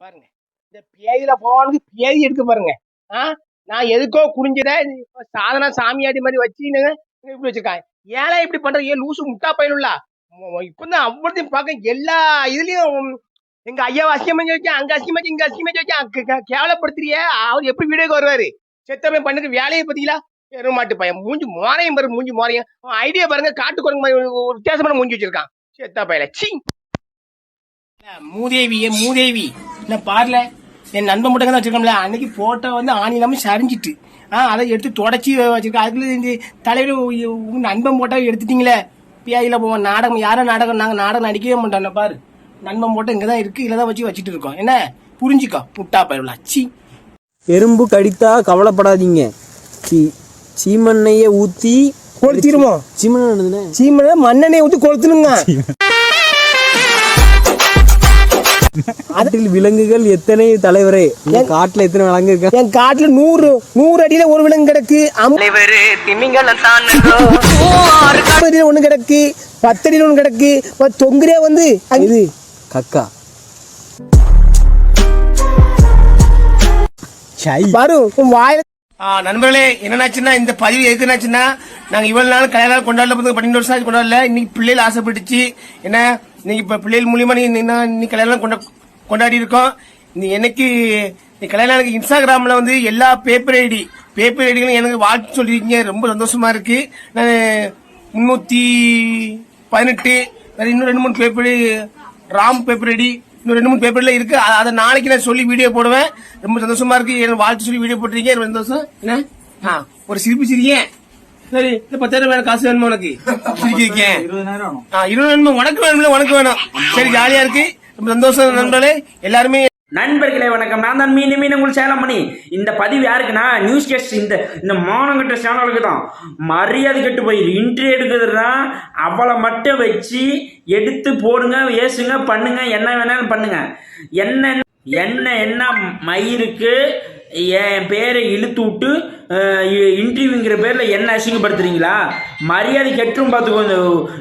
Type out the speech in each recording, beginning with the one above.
பாருங்க. இந்த பேயில போவானுக்கு பேய் எடுக்க பாருங்க. ஆ? நான் எதுக்கோ குடிஞ்சத சாதனா சாமியாடி மாதிரி வச்சுன்னு இப்படி வச்சிருக்காங்க. ஏழை இப்படி பண்ற ஏன் லூசு முட்டா பயனுள்ளா? இப்பதான் அவ்வளோத்தையும் பார்க்க எல்லா இதுலயும் எங்க ஐயா அசிங்கமா வச்சேன் அங்க அசியமா இங்க அசியமா வச்சேன் கேவலப்படுத்துறிய? அவர் எப்படி வீடியோக்கு வருவாரு? செத்தவன் பண்ணுக்கு வேலையை பார்த்தீங்களா எருமாட்டு பையன். மூஞ்சி மோரையும் பாரு மூஞ்சி மோரையும். ஐடியா பாருங்க காட்டு குரங்கு மாதிரி ஒரு வித்தியாசமான மூஞ்சி வச்சிருக்கான். செத்தா பையல சி மூதேவி மூதேவி. என்ன பாருல என் நண்பன் மட்டும் தான் வச்சிருக்கோம்ல அன்னைக்கு போட்டோ வந்து ஆணி இல்லாம சரிஞ்சிட்டு. ஆ அதை எடுத்து தொடச்சி வச்சிருக்கேன் அதுக்குள்ள இந்த தலைவர் உங்க நண்பன் போட்டோ எடுத்துட்டீங்களே. பியாயில போவோம். நாடகம் யாரும் நாடகம்? நாங்க நாடகம் நடிக்கவே மாட்டோம். பாரு நண்பன் போட்டோ இங்கதான் இருக்கு. இதுல தான் வச்சு வச்சுட்டு இருக்கோம். என்ன? புரிஞ்சுக்கோ. முட்டா பயிரலாம் சி. எறும்பு கடித்தா கவலைப்படாதீங்க. சீ சீமண்ணைய ஊத்தி கொளுத்திருமோ சீமண்ணை என்னதுண்ணே? சீமனை மண்ணெண்ணெய் ஊத்தி கொளுத்துனுங்க காட்டில் விலங்குகள் எத்தனை தலைவரே? இந்த காட்டுல எத்தனை விலங்கு இருக்கு என் காட்டுல நூறு நூறு அடியில ஒரு விலங்கு கிடக்கு. அடியில ஒண்ணு கிடக்கு. பத்து அடியில ஒண்ணு கிடக்கு. தொங்குறே வந்து? இது கக்கா. வரும் உன் வாயில நண்பர்களே என்னன்னாச்சுன்னா இந்த பதிவு எதுக்குனாச்சுன்னா நாங்க இவ்வளவு நாள் கல்யாணம் கொண்டாடல பத்து பன்னெண்டு வருஷம் கொண்டாடல இன்னைக்கு பிள்ளைகள் ஆசைப்பட்டுச்சு. என்ன? இன்னைக்கு இப்ப பிள்ளைகள் மூலியமா நீ இன்னைக்கு கல்யாணம் கொண்டா கொண்டாடி இருக்கோம் நீ என்னைக்கு நீ கல்யாணம் இன்ஸ்டாகிராம்ல வந்து எல்லா பேப்பர் ஐடி பேப்பர் ஐடிகளும் எனக்கு வாழ்த்து சொல்லியிருக்கீங்க. ரொம்ப சந்தோஷமா இருக்கு. நான் முன்னூத்தி பதினெட்டு வேற இன்னும் ரெண்டு மூணு பேப்பர் ராம் பேப்பர் ஐடி இன்னும் ரெண்டு மூணு பேப்பர்ல இருக்கு. அதை நாளைக்கு நான் சொல்லி வீடியோ போடுவேன். ரொம்ப சந்தோஷமா இருக்கு. எனக்கு வாழ்த்து சொல்லி வீடியோ போட்டிருக்கீங்க. ரொம்ப சந்தோஷம். என்ன? ஆ, ஒரு சிரிப்பு சிரிங்க. சரி இந்த பத்தாயிரம் வேணும் காசு வேணுமா உனக்கு? சிரிக்கிறீங்க ஆ, இருபது வேணுமா? உனக்கு வேணும்ல உனக்கு வேணும். சரி ஜாலியா இருக்கு. ரொம்ப சந்தோஷம் நண்பர்களே. எல்லாருமே நண்பர்களே வணக்கம். நான் தான் மீண்டும் மீண்டும் உங்களுக்கு சேலம் பண்ணி இந்த பதிவு யாருக்குன்னா நியூஸ் கேஸ்ட் இந்த இந்த மானங்கிட்ட சேனலுக்கு தான். மரியாதை கெட்டு போயிரு இன்டர்வியூ எடுக்கிறதுனா அவளை மட்டும் வச்சு எடுத்து போடுங்க ஏசுங்க பண்ணுங்க என்ன வேணாலும் பண்ணுங்க. என்ன என்ன என்ன மயிருக்கு என் பேரை இழுத்து விட்டு இன்டர்வியூங்கிற பேரில் என்ன அசிங்கப்படுத்துறீங்களா? மரியாதை கெட்டும் பார்த்துக்கோ இந்த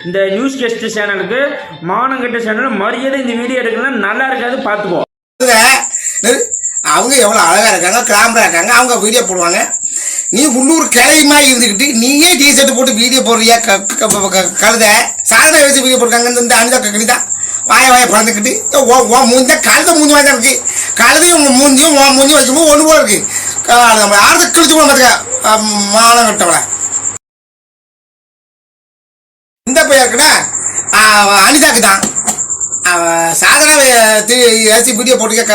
இந்த நியூஸ் கெஸ்ட் சேனலுக்கு மானம் கெட்ட சேனல் மரியாதை இந்த வீடியோ எடுக்கலாம் நல்லா இருக்காது பார்த்துக்கோ. அவங்க அவங்க எவ்வளோ அழகாக இருக்காங்க கிளாம்பரா இருக்காங்க அவங்க வீடியோ போடுவாங்க. நீ உள்ளூர் கிளைமா இருந்துக்கிட்டு நீயே டிஷர்ட் போட்டு வீடியோ போடுறியா? க- க- க- கழுத. சாதனை வச்சு வீடியோ போடுறாங்க இந்த- அனிதா கக்கடி தான் வாய வாய பறந்துக்கிட்டு ஓ மூஞ்ச கழுத மூஞ்சி மாதிரி தான் இருக்கு. கழுதையும் உன் மூஞ்சியும் உன் மூஞ்சியும் வச்சும்போது ஒன்று போல இருக்கு. நம்ம யாரும் கிழிச்சு போட பார்த்துக்க மானம் கட்டவளை. இந்த பையனுக்குன்னா அனிதாக்கு தான். சாதனை ஏசி வீடியோ போட்டுக்க